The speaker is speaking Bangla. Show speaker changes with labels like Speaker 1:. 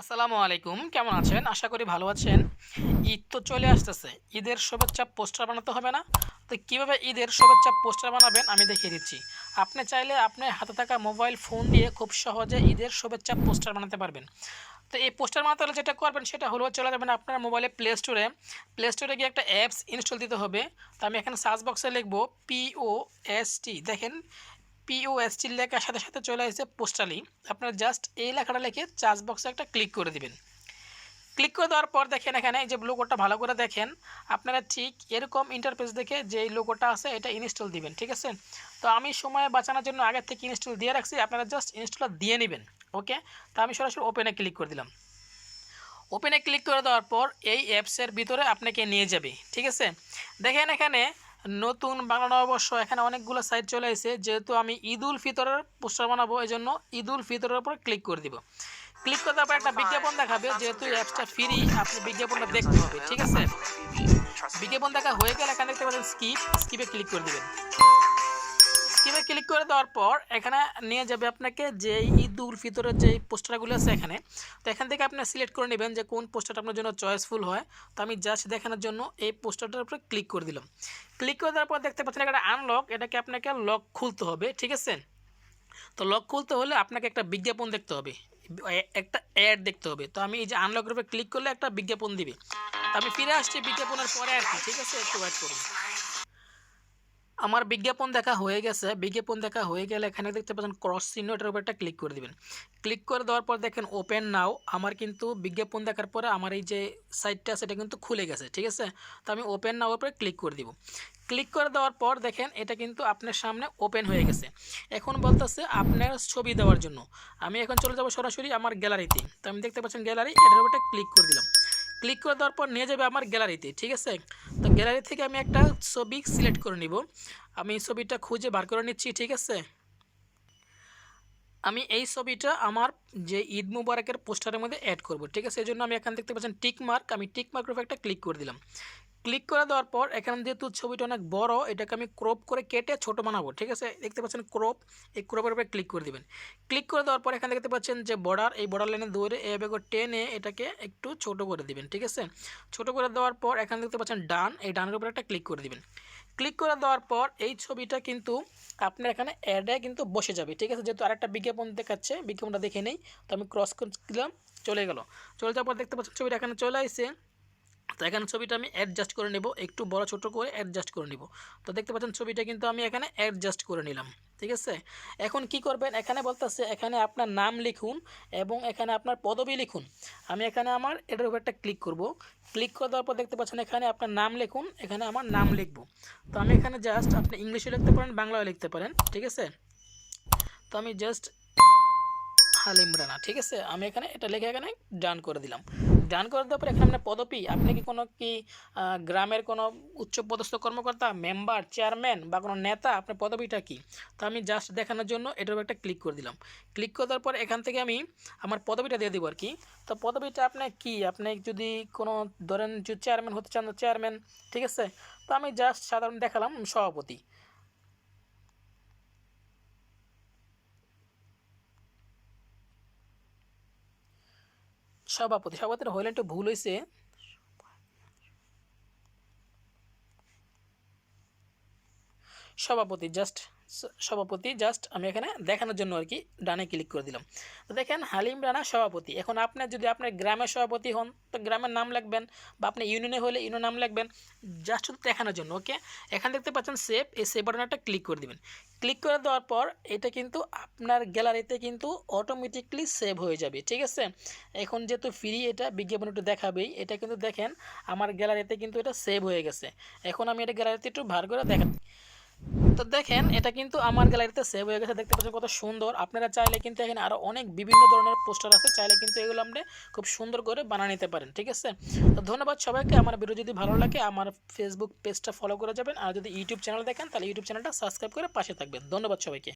Speaker 1: আসসালামু আলাইকুম, কেমন আছেন? আশা করি ভালো আছেন। ঈদ তো চলে আসতেছে, ঈদের শুভেচ্ছা পোস্টার বানাতে হবে না? তো কীভাবে ঈদের শুভেচ্ছা পোস্টার বানাবেন আমি দেখিয়ে দিচ্ছি। আপনি চাইলে আপনার হাতে থাকা মোবাইল, ফোন দিয়ে খুব সহজে ঈদের শুভেচ্ছা পোস্টার বানাতে পারবেন। তো এই পোস্টার বানাতে হলে যেটা করবেন সেটা হলো চলে যাবেন আপনার মোবাইলে প্লে স্টোরে প্লে স্টোরে গিয়ে একটা অ্যাপস ইনস্টল দিতে হবে। তো আমি এখানে সার্চ বক্সে লিখব পিও এস টি দেখেন পিওএসটি লেখার সাথে সাথে চলে আসছে পোস্টালি আপনারা জাস্ট এই লেখাটা লিখে চার্জ বক্সে একটা ক্লিক করে দিবেন। ক্লিক করে দেওয়ার পর দেখেন এখানে এই যে লোগোটা ভালো করে দেখেন, আপনারা ঠিক এরকম ইন্টারফেস দেখে যে লোগোটা আছে এটা ইনস্টল দিবেন, ঠিক আছে? তো আমি সময় বাঁচানোর জন্য আগের থেকে ইনস্টল দিয়ে রাখছি, আপনারা জাস্ট ইনস্টলটা দিয়ে নেবেন ওকে তো আমি সরাসরি ওপেনে ক্লিক করে দিলাম। ওপেনে ক্লিক করে দেওয়ার পর এই অ্যাপসের ভিতরে আপনাকে নিয়ে যাবে, ঠিক আছে? দেখেন এখানে নতুন বাংলা নববর্ষ এখানে অনেকগুলো সাইট চলে এসেছে। যেহেতু আমি ঈদ উল ফিতরের পোস্টার বানাবো এই জন্য ঈদ উল ফিতরের উপর ক্লিক করে দিব। ক্লিক করার পর একটা বিজ্ঞাপন দেখাবে, যেহেতু অ্যাপসটা ফ্রি আপনি বিজ্ঞাপনটা দেখতে হবে ঠিক আছে? বিজ্ঞাপন দেখা হয়ে গেলে এখানে দেখতে পাচ্ছেন স্কিপ স্কিপে ক্লিক করে দিবেন। স্কিপে ক্লিক করে দেওয়ার পর এখানে নিয়ে যাবে আপনাকে যে ঈদ উল ফিতরের যে পোস্টারগুলো আছে এখানে, তো এখান থেকে আপনি সিলেক্ট করে নেবেন যে কোন পোস্টারটা আপনার জন্য চয়েসফুল হয়। তো আমি জাস্ট দেখানোর জন্য এই পোস্টারটার উপরে ক্লিক করে দিলাম। ক্লিক করে দেওয়ার পর দেখতে পাচ্ছেন একটা আনলক এটাকে আপনাকে লক খুলতে হবে, ঠিক আছে? তো লক খুলতে হলে আপনাকে একটা বিজ্ঞাপন দেখতে হবে একটা অ্যাড দেখতে হবে। তো আমি এই যে আনলকের উপরে ক্লিক করলে একটা বিজ্ঞাপন দিবে। আমি ফিরে আসছি বিজ্ঞাপনের পরে আর কি, ঠিক আছে? একটু ওয়েট করুন। আমার বিজ্ঞাপন দেখা হয়ে গেছে। বিজ্ঞাপন দেখা হয়ে গেলে এখানে দেখতে পাচ্ছেন ক্রস চিহ্ন, এটার উপর একটা ক্লিক করে দিবেন। ক্লিক করে দেওয়ার পর দেখেন ওপেন নাও আমার কিন্তু বিজ্ঞাপন দেখার পরে আমার এই যে সাইটটা সেটা কিন্তু খুলে গেছে, ঠিক আছে? তো আমি ওপেন নাও উপরে ক্লিক করে দিব। ক্লিক করে দেওয়ার পর দেখেন এটা কিন্তু আপনার সামনে ওপেন হয়ে গেছে। এখন বলতেছে আপনার ছবি দেওয়ার জন্য। আমি এখন চলে যাব সরাসরি আমার গ্যালারিতে তো। আমি দেখতে পাচ্ছেন গ্যালারি এটার উপরে ক্লিক করে দিলাম। ক্লিক করে দেওয়ার পর নিয়ে যাবে আমার গ্যালারিতে, ঠিক আছে? তো গ্যালারি থেকে আমি একটা ছবি সিলেক্ট করে নিব। আমি ছবিটা খুঁজে বার করে নিচ্ছি, ঠিক আছে? আমি এই ছবিটা আমার যে ঈদ মুবারকের পোস্টারের মধ্যে অ্যাড করব, ঠিক আছে? এই জন্য আমি এখানে দেখতে পাচ্ছেন টিক মার্ক আমি টিক মার্কের উপর একটা ক্লিক করে দিলাম। ক্লিক করে দেওয়ার পর এখানে যেহেতু ছবিটা অনেক বড়, এটাকে আমি ক্রপ করে কেটে ছোট বানাবো, ঠিক আছে? দেখতে পাচ্ছেন ক্রপ এই ক্রপের উপরে ক্লিক করে দিবেন। ক্লিক করে দেওয়ার পর এখানে দেখতে পাচ্ছেন যে বর্ডার এই বর্ডার লাইনে দৌড়ে এভাবে টেনে এটাকে একটু ছোট করে দিবেন, ঠিক আছে? ছোট করে দেওয়ার পর এখানে দেখতে পাচ্ছেন ডান, এই ডানের উপরে একটা ক্লিক করে দিবেন। ক্লিক করে দেওয়ার পর এই ছবিটা কিন্তু আপনার এখানে অ্যাডে কিন্তু বসে যাবে, ঠিক আছে? যেহেতু আরেকটা বিজ্ঞাপন দেখাচ্ছে, বিজ্ঞাপনটা দেখে নেই, তো আমি ক্রস করে দিলাম চলে গেল। চলে যাওয়ার পর দেখতে পাচ্ছেন ছবিটা এখানে চলে আসছে তো এখানে ছবিটা আমি অ্যাডজাস্ট করে নেব, একটু বড় ছোট করে অ্যাডজাস্ট করে নেব। তো দেখতে পাচ্ছেন ছবিটা কিন্তু আমি এখানে অ্যাডজাস্ট করে নিলাম, ঠিক আছে? এখন কি করবেন? এখানে বলতেছে, এখানে আপনার নাম লিখুন এবং এখানে আপনার পদবি লিখুন। আমি এখানে আমার এটার উপর একটা ক্লিক করব। ক্লিক করে দেওয়ার পর দেখতে পাচ্ছেন এখানে আপনার নাম লিখুন, এখানে আমার নাম লিখব। তো আমি এখানে জাস্ট আপনি ইংলিশে লিখতে পারেন, বাংলায় লিখতে পারেন, ঠিক আছে? তো আমি জাস্ট হালিম রানা ঠিক আছে? আমি এখানে এটা লিখে এখানে ডান করে দিলাম। ডান করে দেওয়ার পর এখানে আপনার পদবি আপনি কি কোনো কি গ্রামের কোনো উচ্চ পদস্থ কর্মকর্তা মেম্বার চেয়ারম্যান বা কোনো নেতা, আপনার পদবিটা কি? তো আমি জাস্ট দেখানোর জন্য এটার উপর একটা ক্লিক করে দিলাম। ক্লিক করে দেওয়ার পর এখান থেকে আমি আমার পদবিটা দিয়ে দেবো আর কি তো পদবিটা আপনার কি? আপনি যদি কোনো ধরেন চেয়ারম্যান হতে চান চেয়ারম্যান ঠিক আছে? তো আমি জাস্ট সাধারণ দেখালাম সভাপতি। সভাপতি সভাপতির হইলে একটু ভুল হয়েছে সভাপতি জাস্ট সভাপতি জাস্ট আমি এখানে দেখানোর জন্য আর কি ডানে ক্লিক করে দিলাম। তো দেখেন, হালিম রানা সভাপতি। এখন আপনি যদি আপনার গ্রামের সভাপতি হন, তো গ্রামের নাম লাগবেন বা আপনি ইউনিয়নে হলে ইউনিয়ন নাম লাগবেন জাস্ট শুধু দেখানোর জন্য ওকে এখানে দেখতে পাচ্ছেন সেভ এই সেভ বাটনটা ক্লিক করে দিবেন। ক্লিক করে দেওয়ার পর, এটা কিন্তু আপনার গ্যালারিতে কিন্তু অটোমেটিকলি সেভ হয়ে যাবে, ঠিক আছে? এখন যেহেতু ফ্রি এটা, বিজ্ঞাপন একটু দেখাবেই, এটা কিন্তু দেখেন, আমার গ্যালারিতে কিন্তু এটা সেভ হয়ে গেছে। এখন আমি এটা গ্যালারিতে একটু ভার করে দেখা তো দেখেন, এটা কিন্তু আমার গ্যালারিতে সেভ হয়ে গেছে। দেখতে পাচ্ছেন কত সুন্দর। আপনারা চাইলে কিন্তু এখানে আরও অনেক বিভিন্ন ধরনের পোস্টার আছে। চাইলে কিন্তু এগুলো আপনি খুব সুন্দর করে বানিয়ে নিতে পারেন, ঠিক আছে? তো ধন্যবাদ সবাইকে। আমার ভিডিও যদি ভালো লাগে, আমার ফেসবুক পেজটা ফলো করে যাবেন। আর যদি ইউটিউব চ্যানেল দেখেন, তাহলে ইউটিউব চ্যানেলটা সাবস্ক্রাইব করে পাশে থাকবেন। ধন্যবাদ সবাইকে।